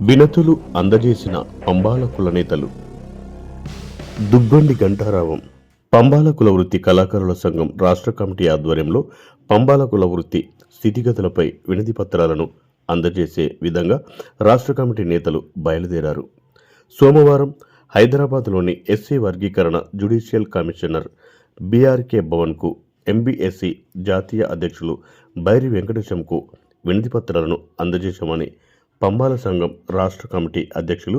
వినతులు అందజేసిన పంబాల కుల నేతలు. దుగ్గొండి గంటారావం పంబాల కుల వృత్తి కళాకారుల సంఘం రాష్ట్ర కమిటీ ఆధ్వర్యంలో పంబాల కుల వృత్తి స్థితిగతులపై వినతి పత్రాలను అందజేసే విధంగా రాష్ట్ర కమిటీ నేతలు బయలుదేరారు. సోమవారం హైదరాబాద్లోని ఎస్సీ వర్గీకరణ జ్యుడిషియల్ కమిషనర్ బీఆర్కే భవన్కు ఎంబీఎస్సీ జాతీయ అధ్యక్షులు బైరి వెంకటేశంకు వినతిపత్రాలను అందజేశామని పంబాల సంఘం రాష్ట్ర కమిటీ అధ్యక్షులు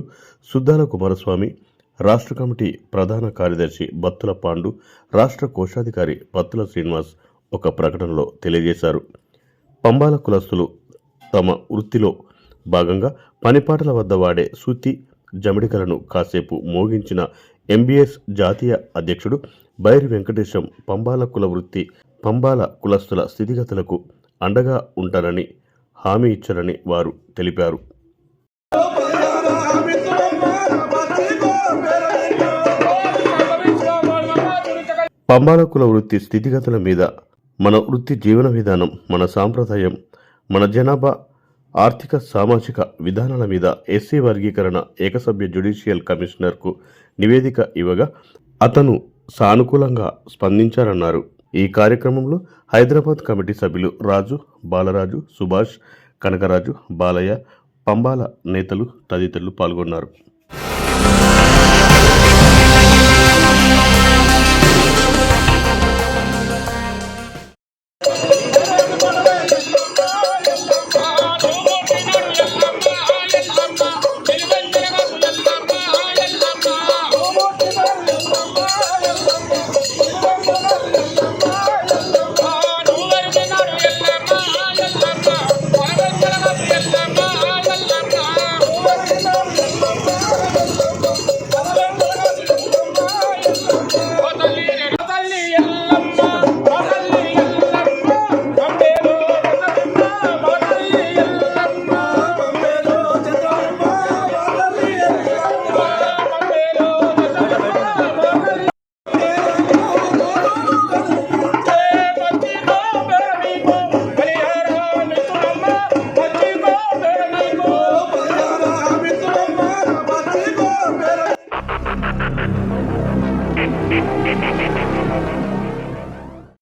సుద్దాల కుమారస్వామి రాష్ట్ర కమిటీ ప్రధాన కార్యదర్శి బత్తుల పాండు రాష్ట్ర కోశాధికారి బత్తుల శ్రీనివాస్ ఒక ప్రకటనలో తెలియజేశారు. పంబాల కులస్తులు తమ వృత్తిలో భాగంగా పనిపాటల వద్ద వాడే సూతి జమిడికలను కాసేపు మోగించిన ఎంబీఎస్ జాతీయ అధ్యక్షుడు బైరి వెంకటేశం పంబాల కుల వృత్తి పంబాల కులస్తుల స్థితిగతులకు అండగా ఉంటానని హామీ ఇచ్చారని వారు తెలిపారు. పంబాల కుల వృత్తి స్థితిగతుల మీద మన వృత్తి జీవన విధానం మన సాంప్రదాయం మన జనాభా ఆర్థిక సామాజిక విధానాల మీద ఎస్సీ వర్గీకరణ ఏకసభ్య జ్యుడిషియల్ కమిషనర్కు నివేదిక ఇవ్వగా అతను సానుకూలంగా స్పందించారన్నారు. ఈ కార్యక్రమంలో హైదరాబాద్ కమిటీ సభ్యులు రాజు బాలరాజు సుభాష్ కనకరాజు బాలయ్య పంబాల నేతలు తదితరులు పాల్గొన్నారు.